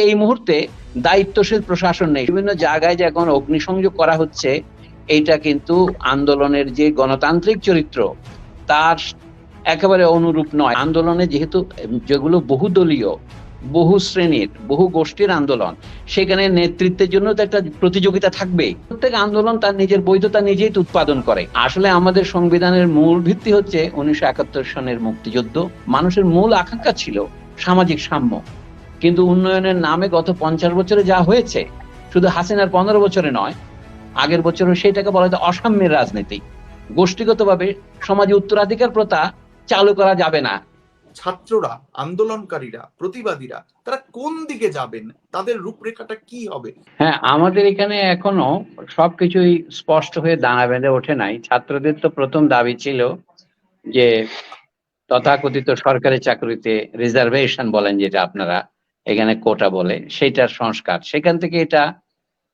এই মুহূর্তে দায়িত্বশীল প্রশাসন নেই। বিভিন্ন জায়গায় যে এখন অগ্নিসংযোগ করা হচ্ছে, এইটা কিন্তু আন্দোলনের যে গণতান্ত্রিক চরিত্র, তার একেবারে অনুরূপ নয়। আন্দোলনে যেহেতু যেগুলো বহুদলীয়, বহু শ্রেণির, বহু গোষ্ঠীর আন্দোলন, সেখানে নেতৃত্বের জন্য তো একটা প্রতিযোগিতা থাকবে প্রত্যেক আন্দোলন তার নিজের বৈধতা নিজেই উৎপাদন করে। আসলে আমাদের সংবিধানের মূল ভিত্তি হচ্ছে উনিশশো একাত্তর সনের মুক্তিযুদ্ধ। মানুষের মূল আকাঙ্ক্ষা ছিল সামাজিক সাম্য। কিন্তু উন্নয়নের নামে গত পঞ্চাশ বছরে যা হয়েছে শুধু হাসিনার পনেরো বছরে নয় আগের বছরও সেটাকে বলা হয় অসাম্যের রাজনীতি। গোষ্ঠীগতভাবে সমাজে উত্তরাধিকার প্রথা চালু করা যাবে না। ছাত্ররা আন্দোলনকারীরা প্রতিবাদীরা তারা কোন দিকে যাবেন? তাদের রূপরেখাটা কি হবে? হ্যাঁ আমাদের এখানে এখনও সবকিছুই স্পষ্ট হয়ে দাঁড়া বেঁধে ওঠে নাই। ছাত্রদের তো প্রথম দাবি ছিল যে তথাকথিত সরকারি চাকরিতে রিজার্ভেশন বলেন যেটা আপনারা এখানে কোটা বলে, সেইটার সংস্কার। সেখান থেকে এটা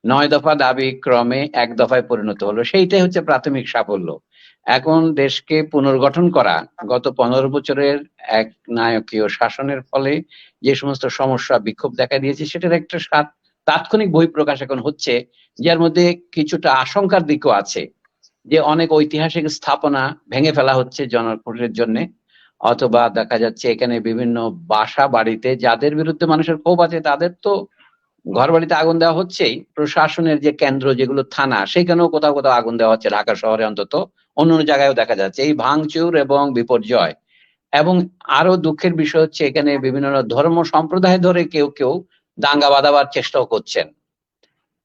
নয় দফা দাবি ক্রমে এক দফায় পরিণত হলো। সেইটাই হচ্ছে প্রাথমিক সাফল্য। এখন দেশকে পুনর্গঠন করা, গত পনেরো বছরের এক নায়কীয় শাসনের ফলে যে সমস্ত সমস্যা, বিক্ষোভ দেখা দিয়েছে, সেটার একটা তাৎক্ষণিক বই প্রকাশ এখন হচ্ছে, যার মধ্যে কিছুটা আশঙ্কার দিকও আছে যে অনেক ঐতিহাসিক স্থাপনা ভেঙে ফেলা হচ্ছে জনপ্রতির জন্য। অথবা দেখা যাচ্ছে এখানে বিভিন্ন বাসা বাড়িতে যাদের বিরুদ্ধে মানুষের ক্ষোভ আছে, তাদের তো ঘর বাড়িতে আগুন দেওয়া হচ্ছেই। প্রশাসনের যে কেন্দ্র যেগুলো থানা, সেখানেও কোথাও কোথাও আগুন দেওয়া হচ্ছে ঢাকা শহরে অন্তত। অন্য অন্য জায়গায়ও দেখা যাচ্ছে। এই ভাঙচুর এবং বিপর্যয়। এবং আরও দুঃখের বিষয় হচ্ছে এখানে বিভিন্ন ধর্ম সম্প্রদায় ধরে কেউ কেউ দাঙ্গা বাঁধাবার চেষ্টাও করছেন।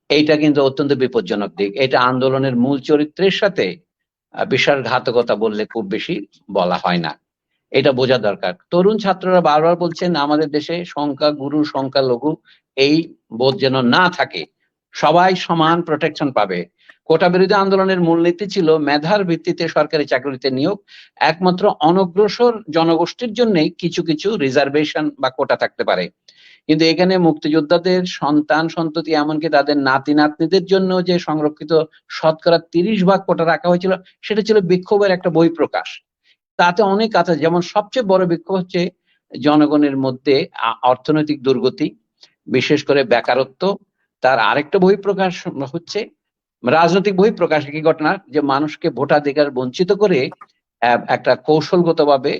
এইটা কিন্তু অত্যন্ত বিপজ্জনক দিক। এটা আন্দোলনের মূল চরিত্রের সাথে বিশ্বাসঘাতকতা বললে খুব বেশি বলা হয় না। এটা বোঝা দরকার। তরুণ ছাত্ররা বারবার বলছেন, আমাদের দেশে সংখ্যা গুরু সংখ্যা, লঘু, এই বোধ যেন না থাকে। সবাই সমান প্রোটেকশন পাবে। কোটা বিরোধী আন্দোলনের মূলনীতি ছিল মেধার ভিত্তিতে সরকারি চাকরিতে নিয়োগ, একমাত্র অনগ্রসর জনগোষ্ঠীর জন্যই কিছু কিছু রিজার্ভেশন বা কোটা থাকতে পারে। কিন্তু এখানে মুক্তিযোদ্ধাদের সন্তান, সন্ততি, এমনকি তাদের নাতি নাতনিদের জন্য যে সংরক্ষিত শতকরা তিরিশ ভাগ কোটা রাখা হয়েছিল, সেটা ছিল বিক্ষোভের একটা বই প্রকাশ তাতে অনেক আছে। যেমন সবচেয়ে বড় বিক্ষোভ হচ্ছে জনগণের মধ্যে অর্থনৈতিক দুর্গতি, বিশেষ করে বেকারত্ব। তার আরেকটা বই প্রকাশ হচ্ছে রাজনৈতিক বই প্রকাশ কি ঘটনা, যে মানুষকে ভোটাধিকার বঞ্চিত করে একটা কৌশলগতভাবে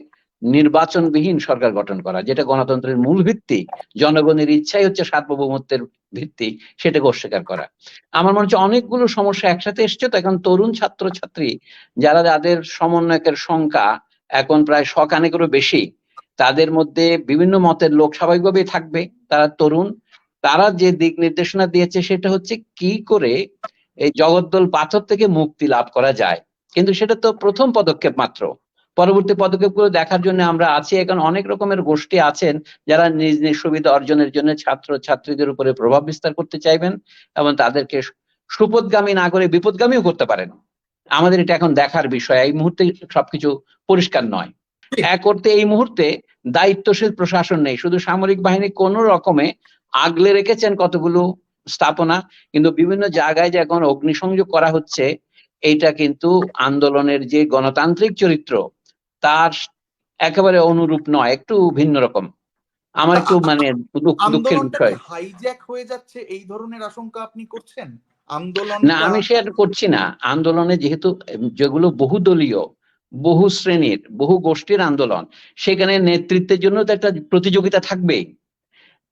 নির্বাচনবিহীন সরকার গঠন করা, যেটা গণতন্ত্রের মূল ভিত্তি, জনগণের ইচ্ছাই হচ্ছে সার্বভৌমত্বের ভিত্তি, সেটাকে অস্বীকার করা। আমার মনে হচ্ছে অনেকগুলো সমস্যা একসাথে এসছে, তো এখন তরুণ ছাত্র ছাত্রী যারা যাদের সমন্বয়কের সংখ্যা এখন প্রায় শখানেকেরও বেশি, তাদের মধ্যে বিভিন্ন মতের লোক স্বাভাবিকভাবেই থাকবে, তারা তরুণ, তারা যে দিক নির্দেশনা দিয়েছে সেটা হচ্ছে কি করে এই জগদ্দল পাথর থেকে মুক্তি লাভ করা যায়। কিন্তু সেটা তো প্রথম পদক্ষেপ মাত্র। পরবর্তী পদক্ষেপগুলো দেখার জন্য আমরা আছি। এখন অনেক রকমের গোষ্ঠী আছেন যারা নিজ নিজ সুবিধা অর্জনের জন্য ছাত্র ছাত্রীদের উপরে প্রভাব বিস্তার করতে চাইবেন এবং তাদেরকে সুপদগামী না করে বিপদগামীও করতে পারেন। আমাদের এটা এখন দেখার বিষয়। এই মুহূর্তে সবকিছু পরিষ্কার নয়। এক করতে এই মুহূর্তে দায়িত্বশীল প্রশাসন নেই। শুধু সামরিক বাহিনী কোন রকমে আগলে রেখেছেন কতগুলো স্থাপনা, কিন্তু বিভিন্ন জায়গায় যে এখন অগ্নিসংযোগ করা হচ্ছে, এইটা কিন্তু আন্দোলনের যে গণতান্ত্রিক চরিত্র তার একেবারে অনুরূপ নয় একটু ভিন্ন রকম। আমার একটু মানে দুঃখের বিষয়। হাইজ্যাক হয়ে যাচ্ছে? এই ধরনের আশঙ্কা আপনি করছেন? আন্দোলন না আমি শেয়ার করছি না। আন্দোলনে যেহেতু যেগুলো বহুদলীয় বহু শ্রেণির বহু গোষ্ঠীর আন্দোলন সেখানে নেতৃত্বের জন্য তো একটা প্রতিযোগিতা থাকবেই।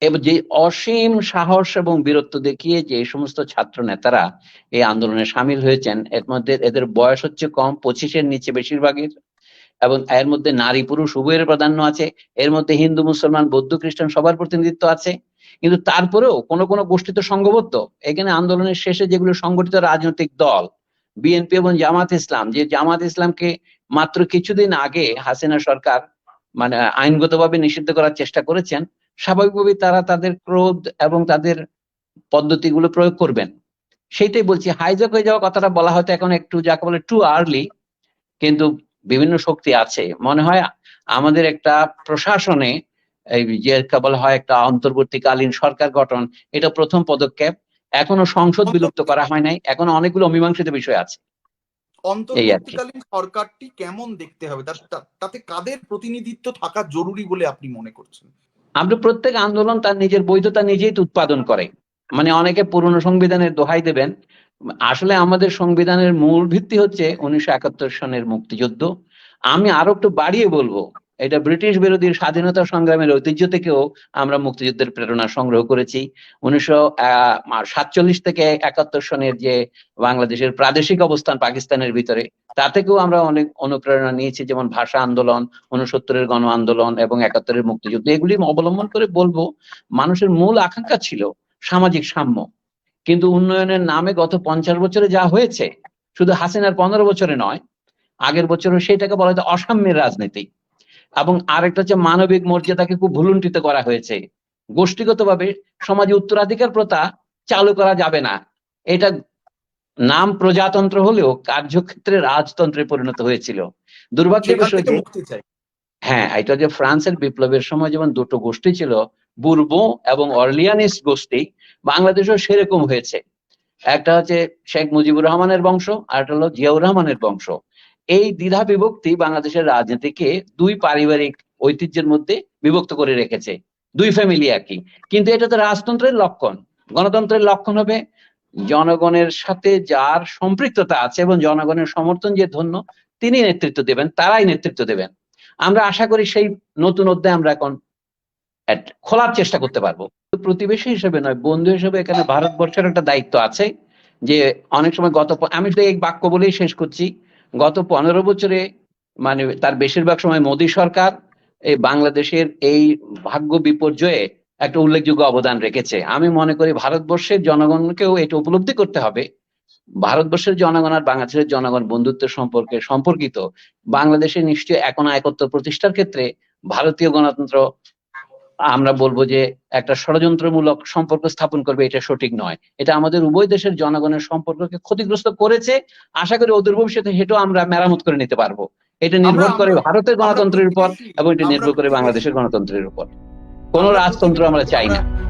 এবং যে অসীম সাহস এবং বীরত্ব দেখিয়ে যে সমস্ত ছাত্র নেতারা এই আন্দোলনে সামিল হয়েছেন এর মধ্যে এদের বয়স হচ্ছে কম পঁচিশের নিচে বেশিরভাগের। এবং এর মধ্যে নারী, পুরুষ উভয়ের প্রাধান্য আছে। এর মধ্যে হিন্দু, মুসলমান, বৌদ্ধ, খ্রিস্টান সবার প্রতিনিধিত্ব আছে। কিন্তু তারপরেও কোনো কোনো গোষ্ঠী তো সংঘবদ্ধ। এখানে আন্দোলনের শেষে যেগুলো সংগঠিত রাজনৈতিক দল, বিএনপি এবং জামাত ইসলাম, যে জামাত ইসলামকে মাত্র কিছুদিন আগে হাসিনা সরকার মানে আইনগতভাবে নিষিদ্ধ করার চেষ্টা করেছেন, স্বাভাবিকভাবেই তারা তাদের ক্রোধ এবং তাদের পদ্ধতিগুলো প্রয়োগ করবেন। সেইটাই বলছি হাইজ্যাক হয়ে যাওয়া কথাটা বলা হয়তো এখন একটু যাকে বলে টু আর্লি কিন্তু বিভিন্ন শক্তি আছে। মনে হয় আমাদের একটা প্রশাসনে এই যে বলা হয় একটা অন্তর্বর্তীকালীন সরকার গঠন এটা প্রথম পদক্ষেপ। এখনও সংসদ বিলুপ্ত করা হয় নাই। এখনও অনেকগুলো অমীমাংসিত বিষয় আছে। অন্তর্বর্তীকালীন সরকারটি কেমন দেখতে হবে? তাতে কাদের প্রতিনিধিত্ব থাকা জরুরি বলে আপনি মনে করছেন? আমরা প্রত্যেক আন্দোলন তার নিজের বৈধতা নিজেই উৎপাদন করে। মানে অনেকে পুরনো সংবিধানের দোহাই দেবেন। আসলে আমাদের সংবিধানের মূল ভিত্তি হচ্ছে উনিশশো একাত্তর সনের মুক্তিযুদ্ধ। আমি আরও একটু বাড়িয়ে বলব, এটা ব্রিটিশ বিরোধী স্বাধীনতা সংগ্রামের ঐতিহ্য থেকেও আমরা মুক্তিযুদ্ধের প্রেরণা সংগ্রহ করেছি। উনিশশো সাতচল্লিশ থেকে একাত্তর সনের যে বাংলাদেশের প্রাদেশিক অবস্থান পাকিস্তানের ভিতরে, তা থেকেও আমরা অনেক অনুপ্রেরণা নিয়েছি, যেমন ভাষা আন্দোলন উনসত্তরের গণ আন্দোলন এবং একাত্তরের মুক্তিযুদ্ধ। এগুলি অবলম্বন করে বলব, মানুষের মূল আকাঙ্ক্ষা ছিল সামাজিক সাম্য। কিন্তু উন্নয়নের নামে গত পঞ্চাশ বছরে যা হয়েছে শুধু হাসিনার পনেরো বছরে নয় আগের বছরও সেটাকে বলা হয় অসাম্যের রাজনীতি। এবং আরেকটা হচ্ছে মানবিক মর্যাদাকে খুব ভুলুণ্ঠিত করা হয়েছে। গোষ্ঠীগতভাবে সমাজে উত্তরাধিকার প্রথা চালু করা যাবে না। এটা নাম প্রজাতন্ত্র হলেও কার্যক্ষেত্রে রাজতন্ত্রে পরিণত হয়েছিল। দুর্ভাগ্যের বিষয় হ্যাঁ এটা যে ফ্রান্সের বিপ্লবের সময় যেমন দুটো গোষ্ঠী ছিল বুর্বো এবং অর্লিয়ানিস্ট গোষ্ঠী বাংলাদেশেও সেরকম হয়েছে। একটা হচ্ছে শেখ মুজিবুর রহমানের বংশ আর একটা হলো জিয়াউর রহমানের বংশ। এই দ্বিধা বিভক্তি বাংলাদেশের রাজনীতিকে দুই পারিবারিক ঐতিহ্যের মধ্যে বিভক্ত করে রেখেছে। দুই ফ্যামিলি একই। কিন্তু এটা তো রাজতন্ত্রের লক্ষণ। গণতন্ত্রের লক্ষণ হবে জনগণের সাথে যার সম্পৃক্ততা আছে এবং জনগণের সমর্থন যে ধন্য, তিনি নেতৃত্ব দেবেন, তারাই নেতৃত্ব দেবেন। আমরা আশা করি সেই নতুন অধ্যায় আমরা এখন খোলার চেষ্টা করতে পারব। প্রতিবেশী হিসেবে নয়, বন্ধু হিসেবে এখানে ভারতবর্ষের একটা দায়িত্ব আছে যে অনেক সময় গত আমি শুধু এই বাক্য বলেই শেষ করছি। গত পনেরো বছরে মানে তার বেশিরভাগ সময় মোদী সরকার এই বাংলাদেশের এই ভাগ্য বিপর্যয়ে একটা উল্লেখযোগ্য অবদান রেখেছে। আমি মনে করি ভারতবর্ষের জনগণকেও এটা উপলব্ধি করতে হবে। ভারতবর্ষের জনগণ আর বাংলাদেশের জনগণ বন্ধুত্ব সম্পর্কে সম্পর্কিত। বাংলাদেশে নিশ্চয়ই এখন একত্র প্রতিষ্ঠার ক্ষেত্রে ভারতীয় গণতন্ত্র আমরা বলব যে একটা ষড়যন্ত্রমূলক সম্পর্ক স্থাপন করবে এটা সঠিক নয়। এটা আমাদের উভয় দেশের জনগণের সম্পর্ককে ক্ষতিগ্রস্ত করেছে। আশা করি অদূর ভবিষ্যতে সেটাও আমরা মেরামত করে নিতে পারব। এটা নির্ভর করে ভারতের গণতন্ত্রের উপর এবং এটা নির্ভর করে বাংলাদেশের গণতন্ত্রের উপর। কোন রাজতন্ত্র আমরা চাই না।